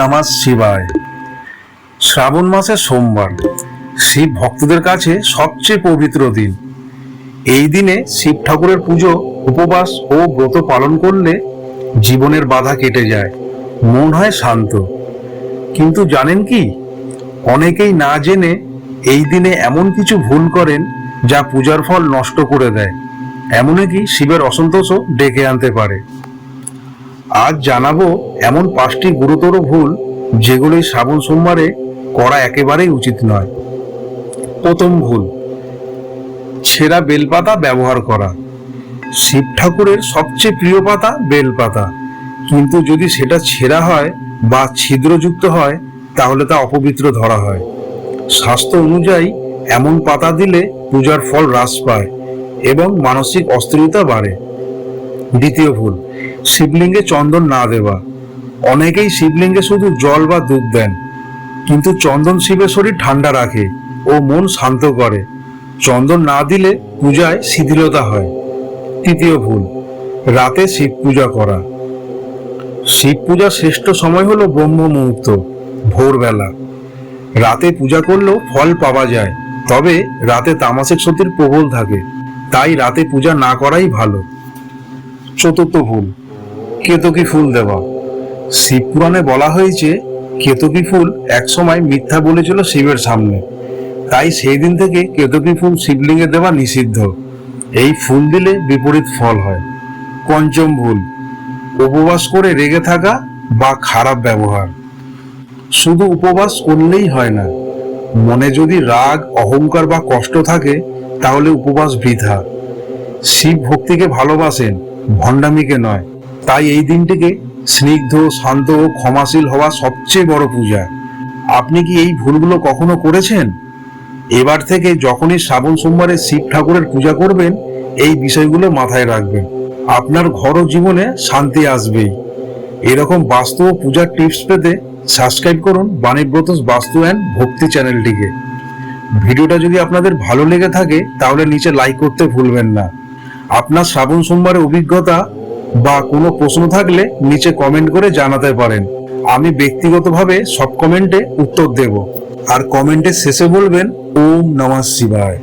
নামাজ শিবায়। শ্রাবণ মাসের সোমবার, শিব ভক্তদের কাছে সবচেয়ে পবিত্র দিন। এই দিনে শিব ঠাকুরের পুজো, উপবাস ও ব্রত পালন করলে জীবনের বাধা কেটে যায়, মন হয় শান্ত। কিন্তু জানেন কি? অনেকেই না জেনে এই দিনে এমন কিছু ভুল করেন যা পূজার ফল নষ্ট করে দেয়। এমনকি শিবের অসন্তোষও ডেকে আনতে পারে। আজ জানাব এমন পাঁচটি গুরুতর ভুল যেগুলি শ্রাবণ সোমবারে করা একেবারেই উচিত নয়। প্রথম ভুল, ছেঁড়া বেলপাতা ব্যবহার করা। শিব ঠাকুরের সবচেয়ে প্রিয় পাতা বেলপাতা। কিন্তু যদি সেটা ছেঁড়া হয় বা ছিদ্রযুক্ত হয়, তাহলে তা অপবিত্র ধরা হয়। স্বাস্থ্য অনুযায়ী এমন পাতা দিলে পূজার ফল হ্রাস পায় এবং মানসিক অস্থিরতা বাড়ে। দ্বিতীয় ভুল। শিবলিঙ্গে চন্দন না দেওয়া। অনেকেই শিবলিঙ্গে শুধু জল বা দুধ দেন, কিন্তু চন্দন শিবের শরীর ঠান্ডা রাখে ও মন শান্ত করে। চন্দন না দিলে পূজায় শিথিলতা হয়। তৃতীয় ভুল, রাতে শিব পূজা করা। শিব পূজার শ্রেষ্ঠ সময় হলো ব্রহ্ম মুহূর্ত, ভোরবেলা। রাতে পূজা করলেও ফল পাওয়া যায়, তবে রাতে তামাসিক শক্তির প্রবল থাকে, তাই রাতে পূজা না করাই ভালো। চতুর্থ ফুল। কেতকী ফুল দেওয়া। শিব পুরাণে বলা হয়েছে, কেতকী ফুল একসময় মিথ্যা বলেছিল শিবের সামনে। তাই সেই দিন থেকে কেতকী ফুল শিবলিঙ্গে দেওয়া নিষিদ্ধ। এই ফুল দিলে বিপরীত ফল হয়। পঞ্চম ভুল উপবাস করে রেগে থাকা বা খারাপ ব্যবহার। শুধু উপবাস করলেই হয় না। মনে যদি রাগ, অহংকার বা কষ্ট থাকে, তাহলে উপবাস বৃথা। শিব ভক্তিকে ভালোবাসেন। ভণ্ডামিকে নয়, তাই এই দিনটিকে স্নিগ্ধ, শান্ত ও ক্ষমাশীল হওয়া সবচেয়ে বড় পূজা। আপনি কি এই ভুলগুলো কখনো করেছেন? এবার থেকে যখনই শ্রাবণ সোমবারে শিব ঠাকুরের পূজা করবেন, এই বিষয়গুলো মাথায় রাখবেন। আপনার ঘর ও জীবনে শান্তি আসবেই। এরকম বাস্তু ও পূজার টিপস পেতে সাবস্ক্রাইব করুন বাণীব্রত বাস্তু অ্যান্ড ভক্তি চ্যানেলটিকে। ভিডিওটা যদি আপনাদের ভালো লেগে থাকে, তাহলে নিচে লাইক করতে ভুলবেন না। আপনার শ্রাবণ সোমবারের অভিজ্ঞতা বা কোনো প্রশ্ন থাকলে নিচে কমেন্ট করে জানাতে পারেন। আমি ব্যক্তিগতভাবে সব কমেন্টে উত্তর দেব। আর কমেন্টের শেষে বলবেন, ওম নমঃ শিবায়।